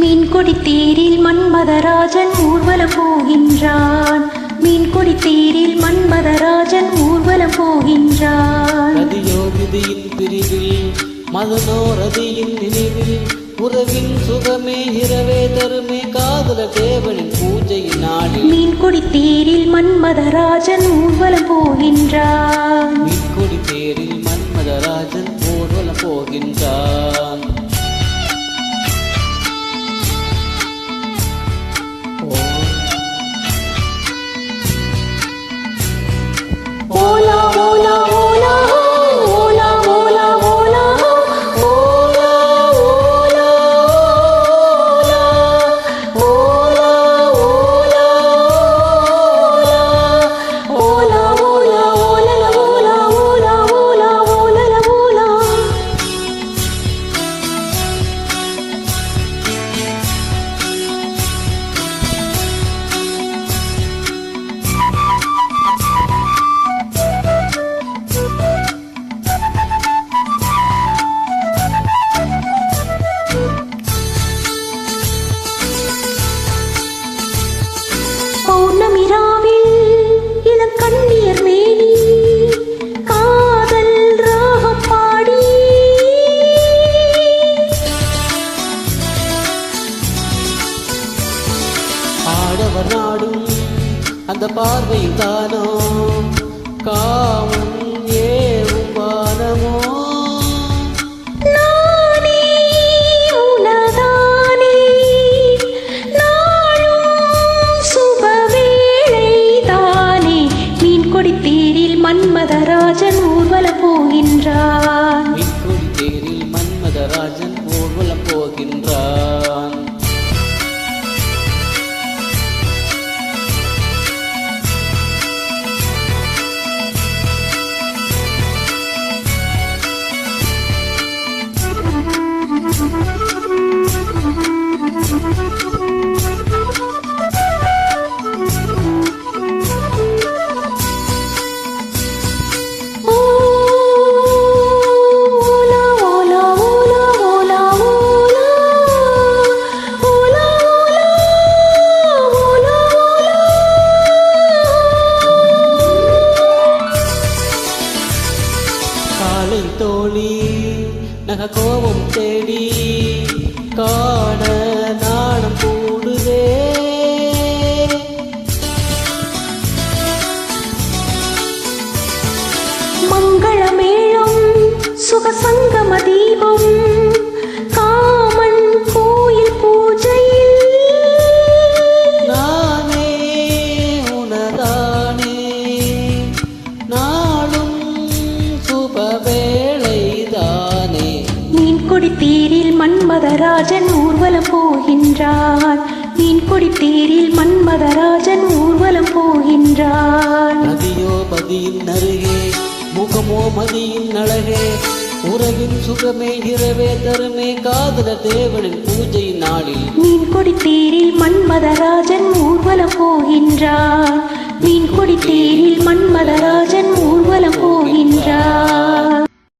மீன்கொடி தேரில் மன்மதராஜன் ஊர்வலம் போகின்றான். மீன்கொடி தேரில் மன்மதராஜன் ஊர்வலம் போகின்றான். ரதியோ விதியின் பிரிவில் மதனோ ரதியின் நினைவில் உறவின் சுகமே இரவே தருமே காதல தேவனின் பூஜையின் நாளில். மீன்கொடி தேரில் மன்மதராஜன் ஊர்வலம் போகின்றான். மீன்கொடி தேரில் மன்மதராஜன் ஊர்வலம் போகின்றான். ஆடவர் நாடும் அந்த பார்வையும் தானோ? காவும் ஏ தேரில் மன்மதராஜன் ஊர்வலம் போகின்றான் தேரில் மன்மதராஜன் ஊர்வலம் போகின்றான். கோபம் தேடி காண நாணம் கூடுதே மங்களமேளம் சுகசங்கம தீபம் மன்மதராஜன் ஊர்வலம் போகின்றான். மீன்கொடி தேரில் மன்மதராஜன் ஊர்வலம் போகின்றான். நதியோ பதியின் அருகே முகமோ மதியின் அழகே உறவின் சுகமே இரவே தருமே காதல தேவனின் பூஜையின் நாளில். மீன்கொடி தேரில் மன்மதராஜன் ஊர்வலம் போகின்றான். மீன்கொடி தேரில் மன்மதராஜன்